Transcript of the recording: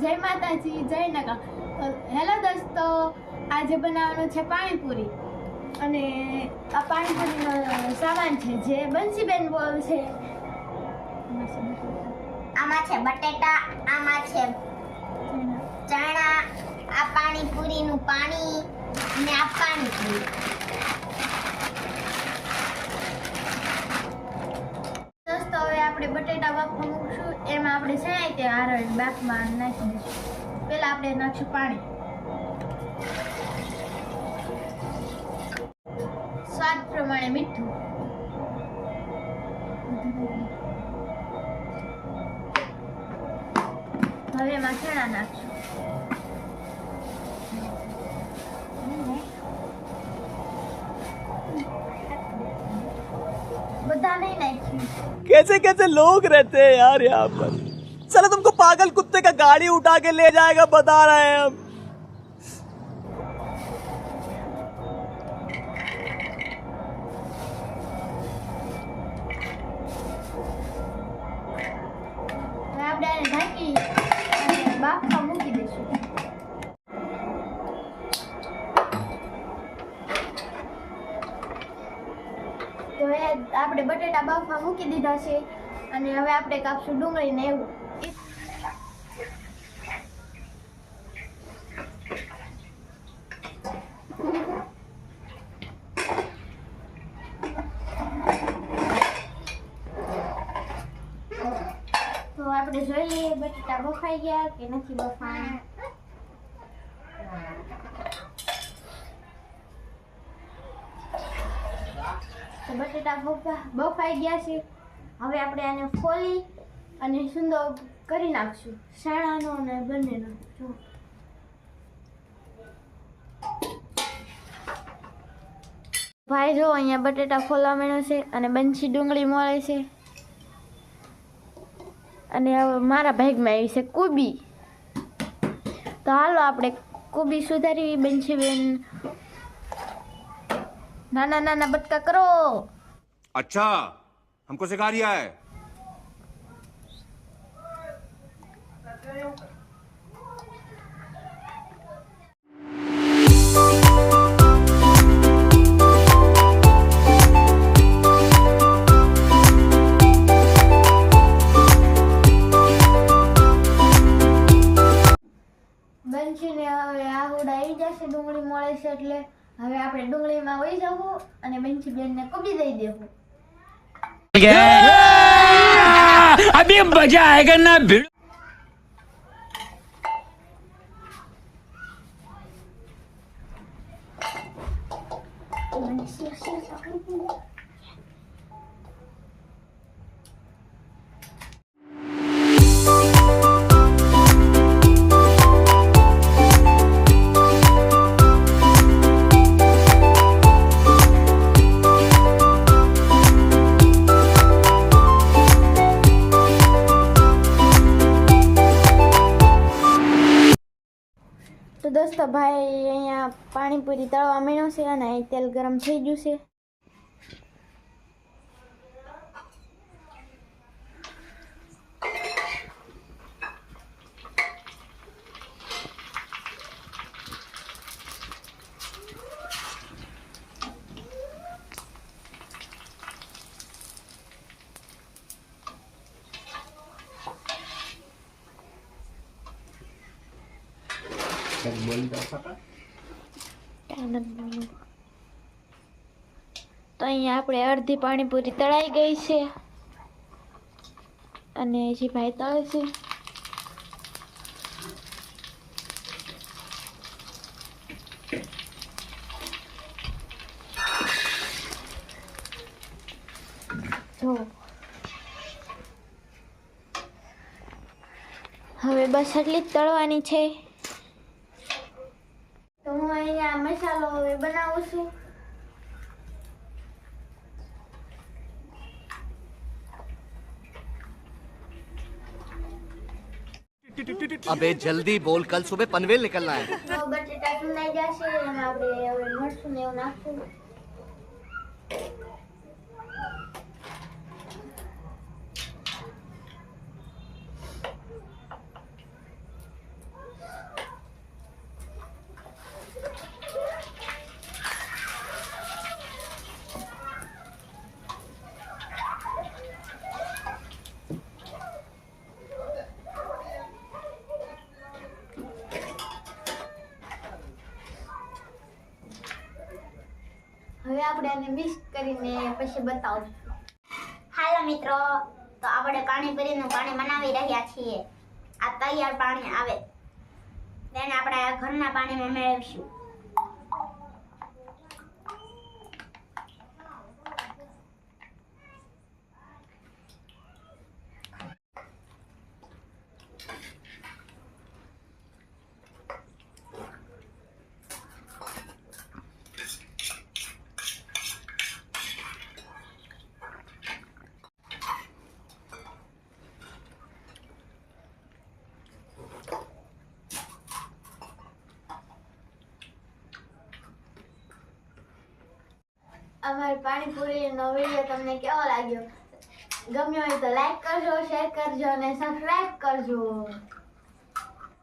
જય માતાજી જય નગા હેલો દોસ્તો આજે બનાવવાનું છે પાણીપુરી. અને આ પાણીપુરીનો સામાન છે જે બંસીબેન બોલ છે. આમાં છે બટેટા આમાં છે ચણા આ પાણીપુરીનું પાણી અને આ પાણીપુરી. દોસ્તો હવે આપણે બટેટા બાફવા શેણાય તે આરણ બાફમાં નાખી દઈશું પહેલા આપણે નાખશું પાણી સ્વાદ પ્રમાણે મીઠું હવે એમાં ચણા નાખશું બધા નહીં નાખ્યું कैसे कैसे लोग रहते हैं यार यहाँ पर चलो तुमको पागल कुत्ते का गाड़ी उठा के ले जाएगा बता रहे हैं हम હવે આપણે આને ઢાંકી અને બાફવા મૂકી દઈશું તો હવે આપણે બટેટા બાફવા મૂકી દીધા છે અને હવે આપણે કાપશું ડુંગળી ને એવું આપણે જોઈ લઈએ બટેટા બફાઈ ગયા કે નથી બફાયા તો બટેટા બફા બફાઈ ગયા છે હવે આપણે આને ફોલી અને સુંદર કરી નાખશું શાળાનો અને બંનેનો જો ભાઈ જો અહીંયા બટેટા ફોલવા મળ્યો છે અને બંછી ડુંગળી મળે છે અને હવે મારા ભાગમાં આવી છે કોબી. તો હાલો આપણે કોબી સુધારવી બનશે બેન. નાના નાના બટકા કરો. અચ્છા, હમકો સિખા રહ્યા હૈ? છે ડુંગળી મળે છે એટલે હવે આપણે ડુંગળીમાં વહી જવું અને બેનચી બેનને કબડી દઈ દેવું. અભી મજા આયેગા ના ભીડ. Thank you. તો દોસ્તો ભાઈ અહીંયા પાણીપુરી તળવા છે અને અહીં તેલ ગરમ થઈ ગયું છે. તો અહીંયા આપણે અડધી પાણીપુરી તળાઈ ગઈ છે. અને હજી ભાઈ તળે છે. જો. હવે બસ એટલી જ તળવાની છે. अबे जल्दी बोल कल सुबह पनवेल निकलना है। तो बच्चे टाइम नहीं जा सके हम और मर्स ने આપણે આને મિક્સ કરીને પછી બતાવું. હાલો મિત્રો, તો આપણે પાણીપુરીનું પાણી બનાવી રહ્યા છીએ. આ તૈયાર પાણી આવે. તેને આપણે ઘરના પાણીમાં મેળવીશું. અમારી પાણીપુરીનો વીડિયો તમને કેવો લાગ્યો? ગમ્યો હોય તો લાઈક કરજો શેર કરજો અને સબસ્ક્રાઈબ કરજો.